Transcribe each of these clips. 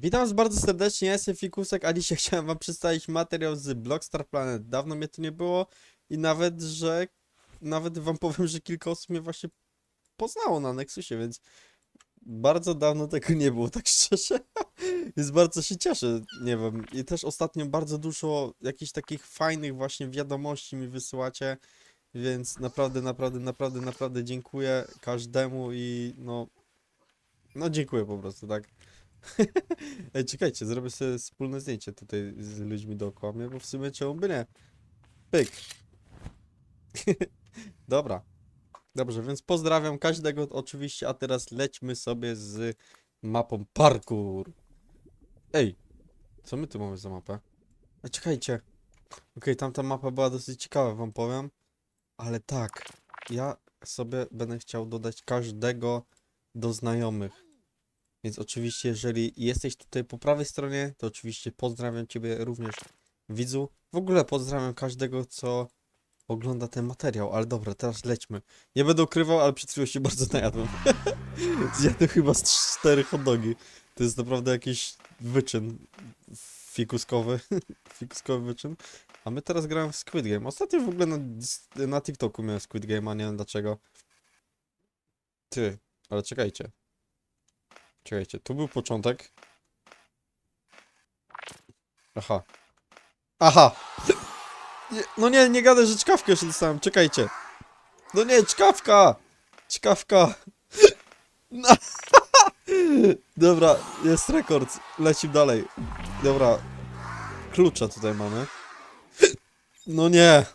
Witam was bardzo serdecznie, ja jestem Fikusek, a dzisiaj chciałem wam przedstawić materiał z Blockstar Planet. Dawno mnie tu nie było i nawet, że nawet wam powiem, że kilka osób mnie właśnie poznało na Nexusie, więc bardzo dawno tego nie było, tak szczerze. Więc bardzo się cieszę, nie wiem. I też ostatnio bardzo dużo jakichś takich fajnych właśnie wiadomości mi wysyłacie, więc naprawdę, naprawdę, naprawdę, naprawdę dziękuję każdemu i no, no dziękuję po prostu, tak. Ej, czekajcie, zrobię sobie wspólne zdjęcie tutaj z ludźmi dookoła mnie, bo w sumie czemu by nie? Pyk. Dobra. Dobrze, więc pozdrawiam każdego oczywiście, a teraz lećmy sobie z mapą parkour. Ej, co my tu mamy za mapę? A czekajcie. Okej, tamta mapa była dosyć ciekawa, wam powiem. Ale tak, ja sobie będę chciał dodać każdego do znajomych. Więc oczywiście, jeżeli jesteś tutaj po prawej stronie, to oczywiście pozdrawiam Ciebie również widzu. W ogóle pozdrawiam każdego, co ogląda ten materiał, ale dobra, teraz lećmy. Nie będę ukrywał, ale przed chwilą się bardzo najadłem. Zjadłem chyba z cztery hot dogi. To jest naprawdę jakiś wyczyn fikuskowy, fikuskowy wyczyn. A my teraz gramy w Squid Game. Ostatnio w ogóle na, na TikToku miałem Squid Game, a nie wiem dlaczego. Ty, ale czekajcie. Czekajcie, tu był początek. Aha. Aha! No nie, nie gadaj, że czkawkę jeszcze dostałem, czekajcie. No nie, czkawka! Czkawka! No. Dobra, jest rekord. Lecimy dalej. Dobra. Klucza tutaj mamy. No nie!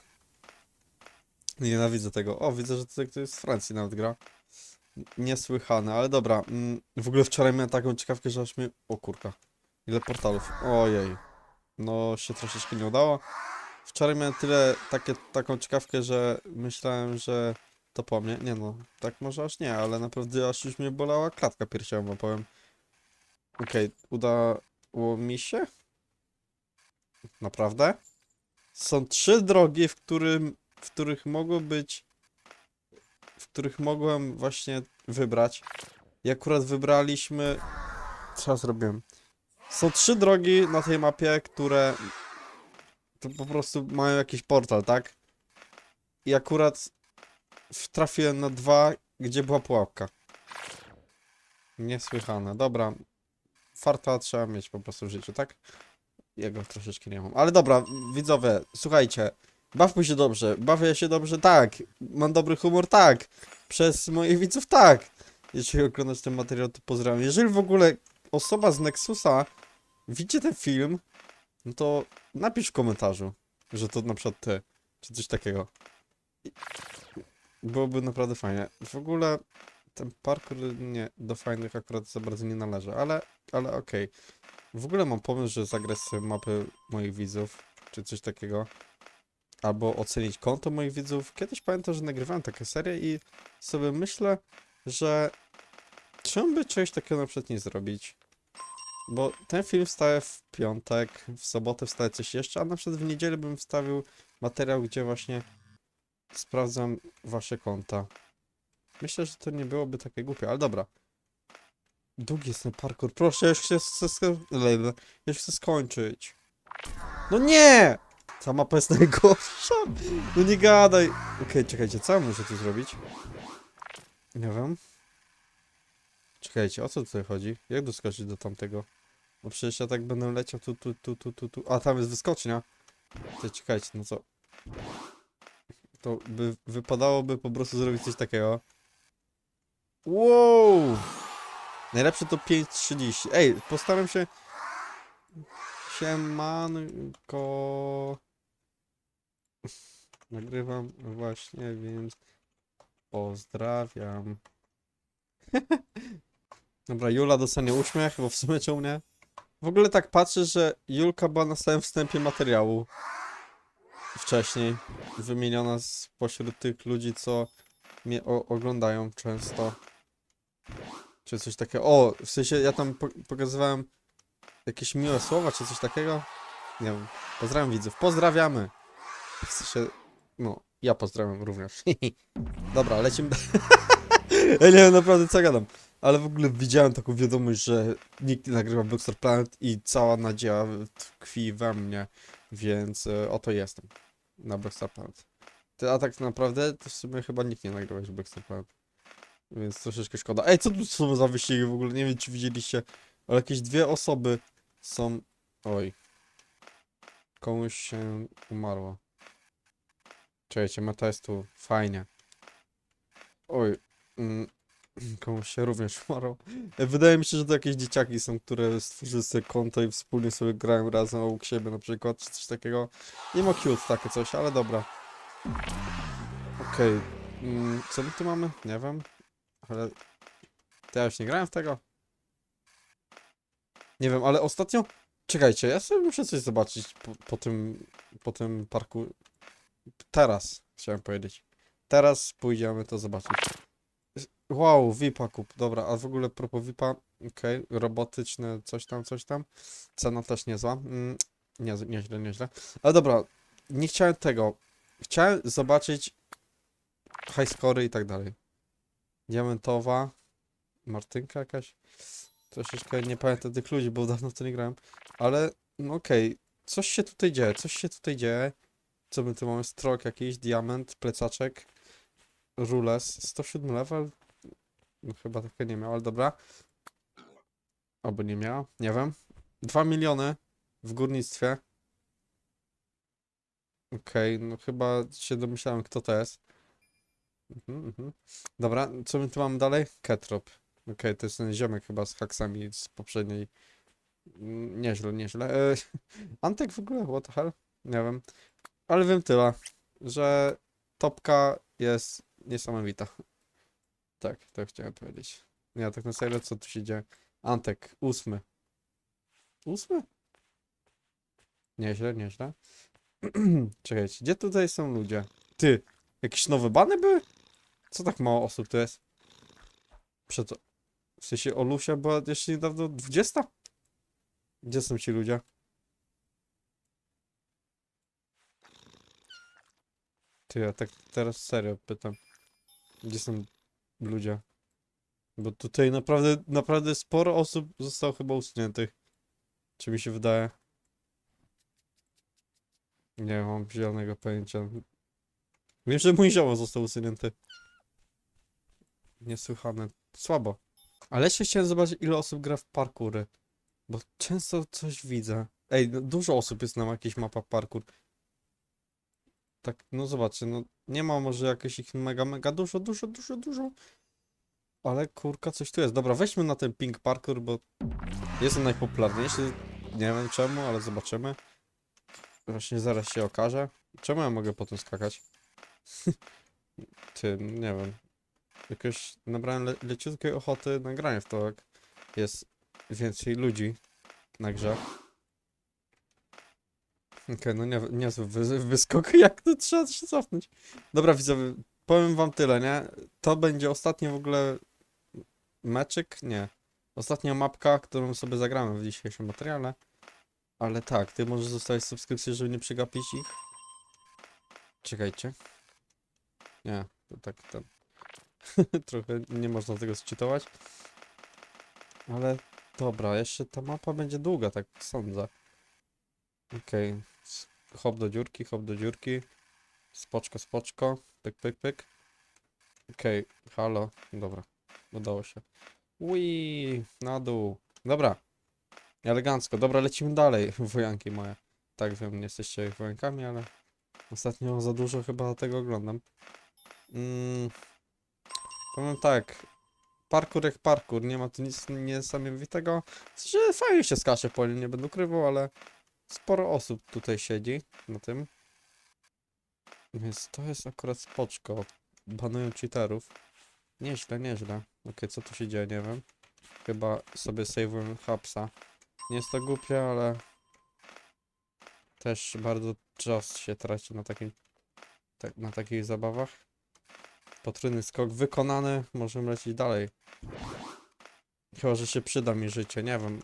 Nienawidzę tego. O, widzę, że tutaj ktoś z Francji nawet gra. Niesłychane, ale dobra. Mm, w ogóle wczoraj miałem taką ciekawkę, że aż mnie... O kurka. Ile portalów. Ojej. No, się troszeczkę nie udało. Wczoraj miałem tyle, takie, taką ciekawkę, że myślałem, że to po mnie. Nie no, tak może aż nie, ale naprawdę aż już mnie bolała klatka piersiowa, powiem. Okej, udało mi się? Naprawdę? Są trzy drogi, w, którym, w których mogło być których mogłem właśnie wybrać. I akurat wybraliśmy. Co ja zrobiłem? Są trzy drogi na tej mapie, które to po prostu mają jakiś portal, tak? I akurat trafiłem na dwa, gdzie była pułapka. Niesłychane. Dobra. Farta trzeba mieć po prostu w życiu, tak? Jego troszeczkę nie mam. Ale dobra, widzowie, słuchajcie. Bawmy się dobrze. Bawię się dobrze, tak. Mam dobry humor, tak. Przez moich widzów, tak. Jeżeli oglądasz ten materiał, to pozdrawiam. Jeżeli w ogóle osoba z Nexusa widzi ten film, no to napisz w komentarzu, że to na przykład ty, czy coś takiego. Byłoby naprawdę fajnie. W ogóle ten parkour nie, do fajnych akurat za bardzo nie należy, ale, ale okej. W ogóle mam pomysł, że sobie mapy moich widzów, czy coś takiego albo ocenić konto moich widzów. Kiedyś pamiętam, że nagrywałem takie serie i sobie myślę, że czemu by czegoś takiego na przykład nie zrobić? Bo ten film wstaje w piątek, w sobotę wstaje coś jeszcze, a na przykład w niedzielę bym wstawił materiał, gdzie właśnie sprawdzam wasze konta. Myślę, że to nie byłoby takie głupie, ale dobra. Długi jest ten parkour. Proszę, już chcę, już chcę skończyć. No nie! Ta mapa jest najgorsza. No nie gadaj. Okej, czekajcie, co muszę tu zrobić? Nie wiem. Czekajcie, o co tutaj chodzi? Jak doskoczyć do tamtego? No przecież ja tak będę leciał tu, tu, tu, tu, tu, tu. A, tam jest wyskocznia. To czekajcie, no co? To by wypadałoby po prostu zrobić coś takiego. Wow! Najlepsze to 5.30. Ej, postaram się... Siemanko... Nagrywam właśnie, więc pozdrawiam. Dobra, Jula dostanie uśmiech, bo w sumie czemu nie? W ogóle tak patrzę, że Julka była na samym wstępie materiału. Wcześniej. Wymieniona spośród tych ludzi, co mnie oglądają często. Czy coś takiego. O, w sensie ja tam po pokazywałem jakieś miłe słowa, czy coś takiego. Nie wiem. Pozdrawiam widzów. Pozdrawiamy! W sensie, no, ja pozdrawiam również. Dobra, lecimy. Ej, nie wiem naprawdę co gadam. ale w ogóle widziałem taką wiadomość, że nikt nie nagrywa Blockstar Planet i cała nadzieja tkwi we mnie, więc e, oto jestem na Blockstar Planet. A tak naprawdę to w sumie chyba nikt nie nagrywa już Blockstar Planet, więc troszeczkę szkoda. Ej, co tu są za wyścigi w ogóle? Nie wiem, czy widzieliście, ale jakieś dwie osoby są... Oj. Komuś się umarło. Czekajcie, meta jest tu. Fajnie. Oj. Mm, komuś się również. E, Wydaje mi się, że to jakieś dzieciaki są, które stworzyły sobie konto i wspólnie sobie grają razem obok siebie na przykład, czy coś takiego. Nie ma cute takie coś, ale dobra. Okej. Mm, co my tu mamy? Nie wiem. Ale... To ja już nie grałem w tego. Nie wiem, ale ostatnio... Czekajcie, ja sobie muszę coś zobaczyć po, po tym... Po tym parku... Teraz, chciałem powiedzieć. Teraz pójdziemy to zobaczyć. Wow, VIPa kup. Dobra, a w ogóle propos VIPa, okej, robotyczne, coś tam, coś tam. Cena też niezła. Mm, nie, nieźle, nieźle. Ale dobra, nie chciałem tego. Chciałem zobaczyć high scory i tak dalej. Diamentowa. Martynka jakaś. Troszeczkę nie pamiętam tych ludzi, bo dawno w to nie grałem. Ale, no okej. Coś się tutaj dzieje, coś się tutaj dzieje. Co my tu mamy? Strok jakiś, diament, plecaczek. Rules. 107 level? No chyba takie nie miał, ale dobra. Oby nie miała, nie wiem. 2 miliony w górnictwie. Okej, no chyba się domyślałem, kto to jest. Mhm, mhm. Dobra, co my tu mamy dalej? Ketrop. Okej, to jest ten ziomek chyba z haksami z poprzedniej. Nieźle, nieźle. E, Antek w ogóle, what the hell? Nie wiem. Ale wiem tyle, że topka jest niesamowita. Tak, to chciałem powiedzieć. Nie, tak na serio, co tu się dzieje? Antek, ósmy. Ósmy? Nieźle, nieźle. Czekajcie, gdzie tutaj są ludzie? Ty, jakieś nowe bany były? Co tak mało osób tu jest? Przed... W sensie Olusia była jeszcze niedawno 20? Gdzie są ci ludzie? Ty, ja tak teraz serio pytam. Gdzie są ludzie? Bo tutaj naprawdę, naprawdę sporo osób zostało chyba usuniętych. Czy mi się wydaje? Nie mam zielonego pojęcia. Wiem, że mój zioło został usunięty. Niesłychane. Słabo. Ale jeszcze chciałem zobaczyć, ile osób gra w parkury. Bo często coś widzę. Ej, no, dużo osób jest na jakiejś mapa parkour. Tak, no zobaczcie, no nie ma może jakieś ich mega, mega dużo, dużo, dużo, dużo. Ale kurka, coś tu jest. Dobra, weźmy na ten ping parkour, bo jest on najpopularniejszy. Nie wiem czemu, ale zobaczymy. Właśnie zaraz się okaże. Czemu ja mogę po tym skakać? Ty, nie wiem. Jakoś nabrałem le leciutkiej ochoty na granie w to, jak jest więcej ludzi na grze. Okej, no nie, niezły wy, wyskok, jak to trzeba się cofnąć. Dobra widzowie, powiem wam tyle, nie? To będzie ostatni w ogóle meczyk, nie. Ostatnia mapka, którą sobie zagramy w dzisiejszym materiale. Ale tak, ty możesz zostawić subskrypcję, żeby nie przegapić ich. Czekajcie. Nie, to tak ten. Trochę nie można tego zczytować. Ale dobra, jeszcze ta mapa będzie długa, tak sądzę. Okej. Hop do dziurki, hop do dziurki. Spoczko, spoczko. Pyk, pyk, pyk. Okej, halo. Dobra, udało się. Ui, na dół. Dobra. Elegancko. Dobra, lecimy dalej, wojanki moje. Tak wiem, nie jesteście wojankami, ale ostatnio za dużo chyba tego oglądam. Mm, powiem tak. Parkour jak parkour, nie ma tu nic niesamowitego. W sensie fajnie się skacze po nie będę ukrywał, ale sporo osób tutaj siedzi na tym. Więc to jest akurat spoczko. Banują cheaterów. Nieźle, nieźle. Okej, co tu się dzieje, nie wiem. Chyba sobie save'uję hapsa. Nie jest to głupie, ale też bardzo czas się traci na takim tak, na takich zabawach. Potrójny skok wykonany, możemy lecieć dalej. Chyba, że się przyda mi życie, nie wiem.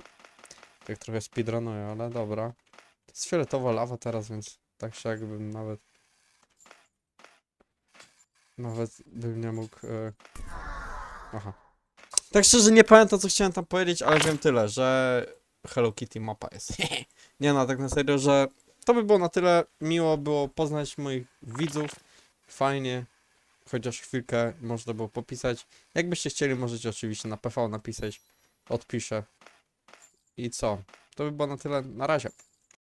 Tak trochę speedrunuję, ale dobra. To jest fioletowa lawa teraz, więc tak się jakbym nawet... Nawet bym nie mógł... E... Aha. Tak szczerze nie pamiętam co chciałem tam powiedzieć, ale wiem tyle, że Hello Kitty mapa jest. nie no, tak na serio, że to by było na tyle. Miło było poznać moich widzów. Fajnie. Chociaż chwilkę można było popisać. Jakbyście chcieli, możecie oczywiście na PV napisać. Odpiszę. I co? To by było na tyle. Na razie.